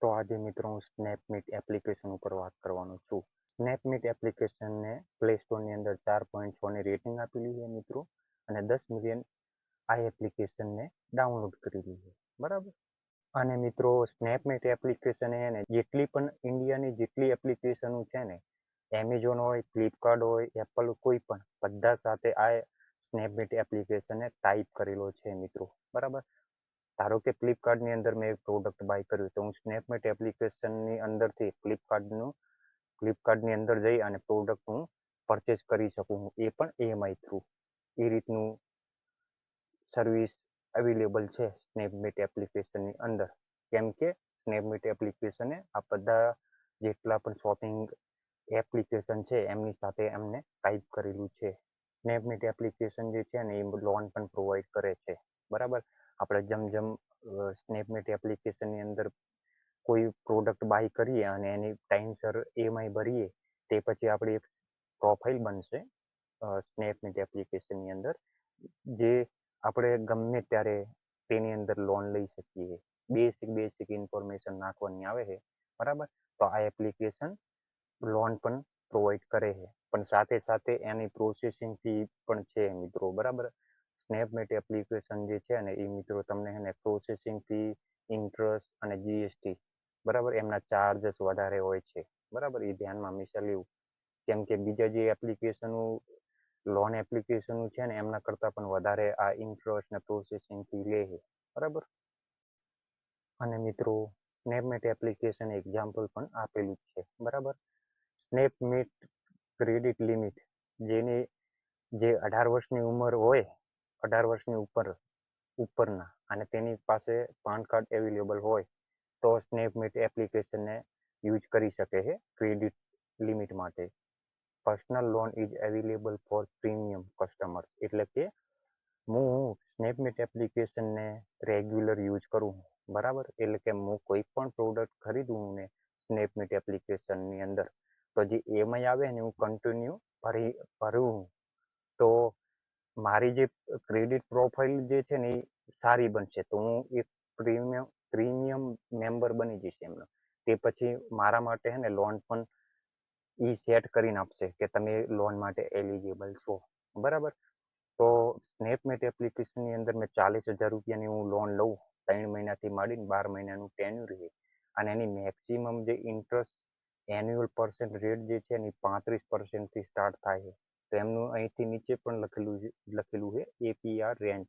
તો આજે મિત્રો હું સ્નેપમીટ એપ્લિકેશન ઉપર વાત કરવાનો છું. સ્નેપમીટ એપ્લિકેશનને પ્લે સ્ટોરની અંદર ચાર પોઈન્ટ છની રેટિંગ આપેલી છે મિત્રો અને દસ મિલિયન આ એપ્લિકેશનને ડાઉનલોડ કરેલી છે. બરાબર? અને મિત્રો સ્નેપમીટ એપ્લિકેશન એ ને જેટલી પણ ઇન્ડિયાની જેટલી એપ્લિકેશનો છે ને એમેઝોન હોય ફ્લિપકાર્ટ હોય એપલ કોઈ પણ, બધા સાથે આ સ્નેપમીટ એપ્લિકેશને ટાઈપ કરેલો છે મિત્રો. બરાબર? ધારો કે ફ્લિપકાર્ટની અંદર મેં એક પ્રોડક્ટ બાય કર્યું તો હું સ્નેપમેટ એપ્લિકેશનની અંદરથી ફ્લિપકાર્ટનું ફ્લિપકાર્ટની અંદર જઈ અને પ્રોડક્ટ હું પરચેસ કરી શકું એ પણ ઈએમઆઈ થ્રુ એ રીતનું સર્વિસ અવેલેબલ છે સ્નેપમેટ એપ્લિકેશનની અંદર. કેમ કે સ્નેપમેટ એપ્લિકેશને આ બધા જેટલા પણ શોપિંગ એપ્લિકેશન છે, એમની સાથે એમને ટાઈપ કરેલું છે. સ્નેપમેટ એપ્લિકેશન જે છે ને, એ લોન પણ પ્રોવાઈડ કરે છે. બરાબર? આપણે જેમ જેમ સ્નેપમેટ એપ્લિકેશનની અંદર કોઈ પ્રોડક્ટ બાય કરીએ અને એની ટાઈમસર ઈએમઆઈ ભરીએ, તે પછી આપણી એક પ્રોફાઇલ બનશે સ્નેપમેટ એપ્લિકેશનની અંદર, જે આપણે ગમે ત્યારે તેની અંદર લોન લઈ શકીએ. બેસિક બેસિક ઇન્ફોર્મેશન નાખવાની આવે છે, બરાબર? તો આ એપ્લિકેશન લોન પણ પ્રોવાઈડ કરે છે. પણ સાથે સાથે એની પ્રોસેસિંગ ફી પણ છે મિત્રો, બરાબર? સ્નેપમેટ એપ્લિકેશન જે છે ને, એ મિત્રો તમને છે ને પ્રોસેસિંગ ફી ઇન્ટરેસ્ટ અને જીએસટી બરાબર એમના ચાર્જસ વધારે હોય છે. બરાબર એ ધ્યાનમાં હંમેશા લેવું. કેમ કે બીજા જે એપ્લિકેશનો લોન એપ્લિકેશનો છે ને, એમના કરતાં પણ વધારે આ ઇન્ટરેસ્ટ ને પ્રોસેસિંગ ફી લે છે. બરાબર? અને મિત્રો સ્નેપમેટ એપ્લિકેશન એક્ઝામ્પલ પણ આપેલું છે. બરાબર? સ્નેપમેટ ક્રેડિટ લિમિટ જેની, જે અઢાર વર્ષની ઉંમર હોય અઢાર વર્ષની ઉપર, ઉપરના અને તેની પાસે પાન કાર્ડ અવેલેબલ હોય, તો સ્નેપમીટ એપ્લિકેશનને યુઝ કરી શકે છે ક્રેડિટ લિમિટ માટે. Personal loan is available for premium customers એટલે કે હું સ્નેપમીટ એપ્લિકેશનને રેગ્યુલર યુઝ કરું બરાબર? એટલે કે હું કોઈ પણ પ્રોડક્ટ ખરીદું ને સ્નેપમીટ એપ્લિકેશનની અંદર, તો જે ઈએમઆઈ આવે ને હું કન્ટિન્યુ ભરી, ભરું તો મારી જે ક્રેડિટ પ્રોફાઇલ જે છે ને એ સારી બનશે, તો હું એક પ્રીમિયમ પ્રીમિયમ મેમ્બર બની જઈશ એમનો. તે પછી મારા માટે છે ને લોન પણ એ સેટ કરીને આપશે કે તમે લોન માટે એલિજિબલ છો. બરાબર? તો સ્નેપમેટ એપ્લિકેશનની અંદર મેં ચાલીસ હજાર રૂપિયાની હું લોન લઉં, ત્રણ મહિનાથી માંડીને બાર મહિનાનું ટેન્યુર રહે અને એની મેક્સિમમ જે ઇન્ટરેસ્ટ એન્યુઅલ પર્સન્ટ રેટ જે છે એની પાંત્રીસ પર્સન્ટથી સ્ટાર્ટ થાય છે. તો એમનું અહીંથી નીચે પણ લખેલું લખેલું છે એપીઆર રેન્જ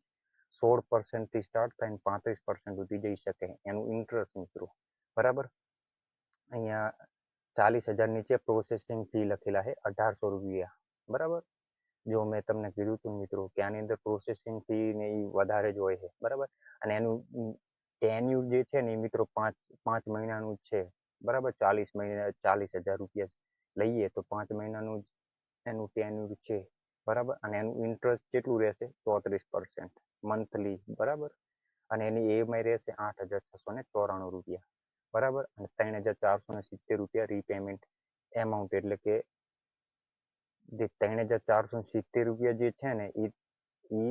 સોળ પર્સન્ટથી સ્ટાર્ટ થઈને પાંત્રીસ પર્સન્ટ સુધી જઈ શકે એનું ઇન્ટરેસ્ટ મિત્રો. બરાબર? અહીંયા ચાલીસ હજાર નીચે પ્રોસેસિંગ ફી લખેલા છે, અઢારસો રૂપિયા. બરાબર? જો મેં તમને કીધું હતું મિત્રો કે આની અંદર પ્રોસેસિંગ ફી ને એ વધારે જ હોય છે, બરાબર? અને એનું ટેન્યુર જે છે ને એ મિત્રો પાંચ પાંચ મહિનાનું જ છે. બરાબર? ચાલીસ મહિના, ચાલીસ હજાર રૂપિયા લઈએ તો પાંચ મહિનાનું જ એનું ટેન્યુર છે, બરાબર? અને એનું ઇન્ટરેસ્ટ કેટલું રહેશે? ચોત્રીસ પર્સન્ટ મંથલી બરાબર? અને એની ઈએમઆઈ રહેશે આઠ હજાર છસો ને ચોરાણું રૂપિયા, બરાબર? અને ત્રણ હજાર ચારસો ને સિત્તેર રૂપિયા રીપેમેન્ટ એમાઉન્ટ એટલે કે જે ત્રણ હજાર ચારસો સિત્તેર રૂપિયા જે છે ને એ એ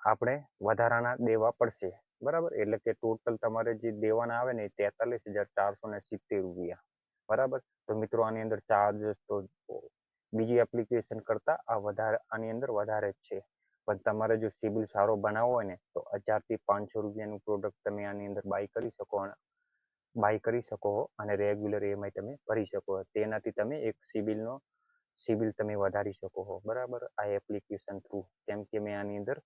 આપણે વધારાના દેવા પડશે, બરાબર? એટલે કે ટોટલ તમારે જે દેવાના આવે ને, એ તેતાલીસ હજાર ચારસો ને સિત્તેર રૂપિયા, બરાબર? તો મિત્રો આની અંદર ચાર્જસ તો બીજી એપ્લિકેશન કરતાં આ વધારે, આની અંદર વધારે જ છે. પણ તમારે જો સિબિલ સારો બનાવવો હોય ને, તો હજારથી પાંચસો રૂપિયાનું પ્રોડક્ટ તમે આની અંદર બાય કરી શકો બાય કરી શકો અને રેગ્યુલર ઈએમઆઈ તમે ભરી શકો તેનાથી તમે એક સિબિલનો, સિબિલ તમે વધારી શકો છો બરાબર? આ એપ્લિકેશન થ્રુ કેમ કે મેં આની અંદર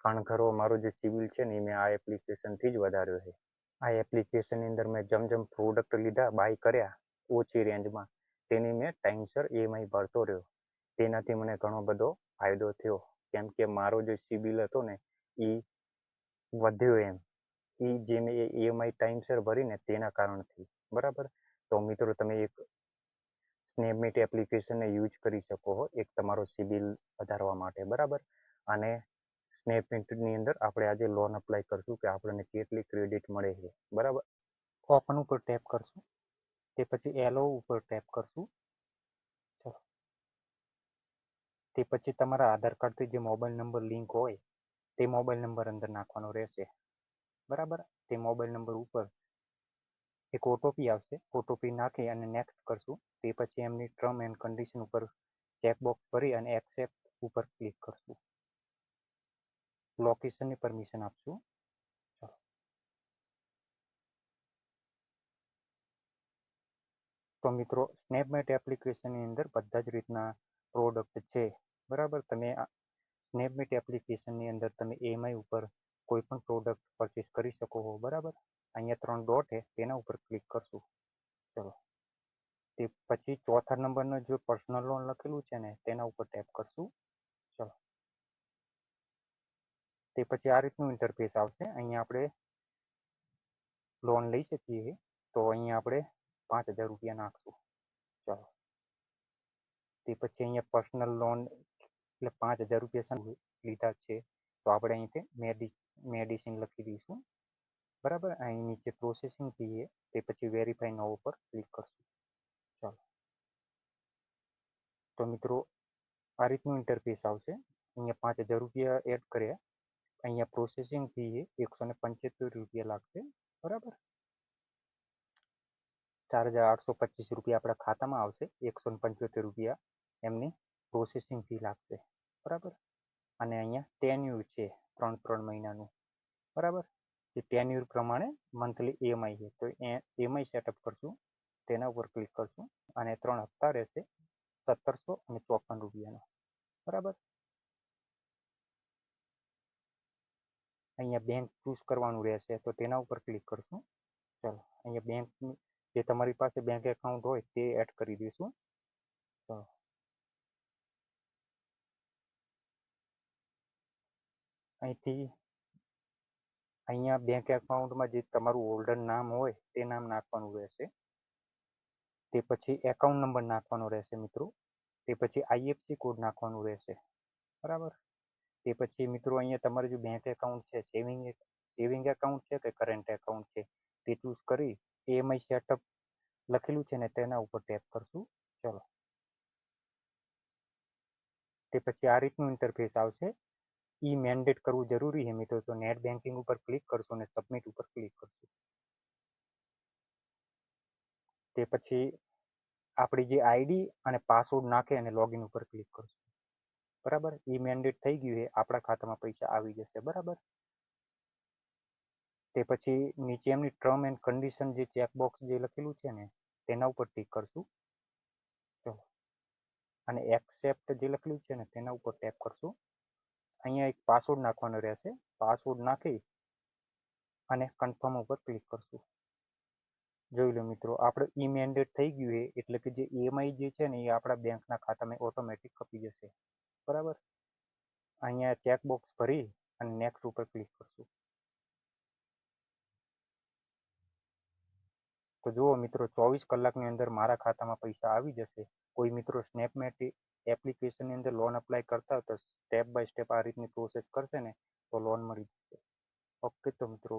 કણખરો મારો જે સિબિલ છે ને એ મેં આ એપ્લિકેશનથી જ વધાર્યો છે. આ એપ્લિકેશનની અંદર મેં જમજમ જેમ પ્રોડક્ટ લીધા બાય કર્યા, ઓછી રેન્જમાં તેની મેં ટાઈમસર ઈએમઆઈ ભરતો રહ્યો. તેનાથી મને ઘણો બધો ફાયદો થયો. કેમ કે મારો જે સિબિલ હતો ને એ વધ્યો એમ. એ જે મેં ઈએમઆઈ ટાઈમસર ભરીને તેના કારણથી. બરાબર? તો મિત્રો, તમે એક સ્નેપમીટ એપ્લિકેશનને યુઝ કરી શકો હો. એક તમારો સિબિલ વધારવા માટે. બરાબર? અને સ્નેપમીટની અંદર આપણે આજે લોન અપ્લાય કરશું કે આપણને કેટલી ક્રેડિટ મળે છે. બરાબર? ઓપન ઉપર ટેપ કરશું. તે પછી એલો ઉપર ટેપ કરશું. ચલો. તે પછી તમારા આધાર કાર્ડથી જે મોબાઈલ નંબર લિંક હોય, તે મોબાઈલ નંબર અંદર નાખવાનો રહેશે. બરાબર? તે મોબાઈલ નંબર ઉપર એક ઓટોપી આવશે. ઓટોપી નાખી અને નેક્સ્ટ કરશું. તે પછી એમની ટર્મ એન્ડ કન્ડિશન ઉપર ચેકબોક્સ ભરી અને એક્સેપ્ટ ઉપર ક્લિક કરશું. લોકેશનની પરમિશન આપશું. તો મિત્રો સ્નેપમેટ એપ્લિકેશનની અંદર બધા જ રીતના પ્રોડક્ટ છે. બરાબર? તમે સ્નેપમેટ એપ્લિકેશનની અંદર તમે એમઆઈ ઉપર કોઈ પણ પ્રોડક્ટ પરચેસ કરી શકો હો. બરાબર? અહીંયા ત્રણ ડોટ છે, તેના ઉપર ક્લિક કરશું. ચલો. તે પછી ચોથા નંબરનો જો પર્સનલ લોન લખેલું છે ને, તેના ઉપર ટેપ કરશું. ચલો. તે પછી આ રીતનું ઇન્ટરફેસ આવશે. અહીંયા આપણે લોન લઈ શકીએ. તો અહીંયા આપણે પાંચ હજાર રૂપિયા નાખશું. ચાલો. તે પછી અહીંયા પર્સનલ લોન એટલે પાંચ હજાર રૂપિયા લીધા છે. તો આપણે અહીંથી મેડિ મેડિસિન લખી દઈશું. બરાબર? અહીં નીચે પ્રોસેસિંગ થઈએ તે પછી વેરીફાઈ નવો પર ક્લિક કરશું. ચાલો. તો મિત્રો, આ રીતનું ઇન્ટરફેસ આવશે. અહીંયા પાંચ હજાર રૂપિયા એડ કર્યા. અહીંયા પ્રોસેસિંગ ફી એકસો ને પંચોતેર રૂપિયા લાગશે. બરાબર? ચાર હજાર આઠસો પચીસ રૂપિયા આપણા ખાતામાં આવશે એકસો ને પંચોતેર રૂપિયા એમની પ્રોસેસિંગ ફી લાગશે બરાબર અને અહીંયા ટેન્યુર છે ત્રણ ત્રણ મહિનાનું બરાબર જે ટેન્યુર પ્રમાણે મંથલી ઈએમઆઈ છે તો એ ઈએમઆઈ સેટઅપ કરશું તેના ઉપર ક્લિક કરશું અને ત્રણ હપ્તા રહેશે સત્તરસો અને ચોપન રૂપિયાનો બરાબર અહીંયા બેંક ચૂઝ કરવાનું રહેશે તો તેના ઉપર ક્લિક કરશું ચલો અહીંયા બેંક જે તમારી પાસે બેંક એકાઉન્ટ હોય તે એડ કરી દઈશું. ચલો અહીંથી અહીંયા બેંક એકાઉન્ટમાં જે તમારું હોલ્ડર નામ હોય તે નામ નાખવાનું રહેશે. તે પછી એકાઉન્ટ નંબર નાખવાનો રહેશે મિત્રો. તે પછી આઈએફસી કોડ નાખવાનું રહેશે. બરાબર? તે પછી મિત્રો અહીંયા તમારું જે બેંક એકાઉન્ટ છે સેવિંગ સેવિંગ એકાઉન્ટ છે કે કરંટ એકાઉન્ટ છે તે ચૂઝ કરી એએમઆઈ સેટઅપ લખેલું છે ને તેના ઉપર ટેપ કરશું. ચલો. તે પછી આ રીતનું ઇન્ટરફેસ આવશે. ઈ મેન્ડેટ કરવું જરૂરી છે મિત્રો, તો નેટ બેન્કિંગ ઉપર ક્લિક કરશો અને સબમિટ ઉપર ક્લિક કરશો. તે પછી આપણી જે આઈડી અને પાસવર્ડ નાખે અને લોગિન ઉપર ક્લિક કરશું. બરાબર? ઈ મેન્ડેટ થઈ ગયું છે, આપણા ખાતામાં પૈસા આવી જશે. બરાબર? તે પછી નીચે એમની ટર્મ એન્ડ કન્ડિશન જે ચેકબોક્સ જે લખેલું છે ને, તેના ઉપર ટીક કરશું. ચલો. અને એક્સેપ્ટ જે લખેલું છે ને, તેના ઉપર ટેપ કરશું. અહીંયા એક પાસવર્ડ નાખવાનો રહેશે. પાસવર્ડ નાખી અને કન્ફર્મ ઉપર ક્લિક કરશું. જોઈ લો મિત્રો, આપણે ઈ મેન્ડેટ થઈ ગયું છે, એટલે કે જે ઈએમઆઈ જે છે ને, એ આપણા બેંકના ખાતામાં ઓટોમેટિક કપી જશે. બરાબર? અહીંયા ચેકબોક્સ ભરી અને નેક્સ્ટ ઉપર ક્લિક કરશું. તો જુઓ મિત્રો, ચોવીસ કલાકની અંદર મારા ખાતામાં પૈસા આવી જશે. કોઈ મિત્રો સ્નેપમેટ એપ્લિકેશનની અંદર લોન અપ્લાય કરતા તો સ્ટેપ બાય સ્ટેપ આ રીતની પ્રોસેસ કરશે ને, તો લોન મળી જશે. ઓકે તો મિત્રો.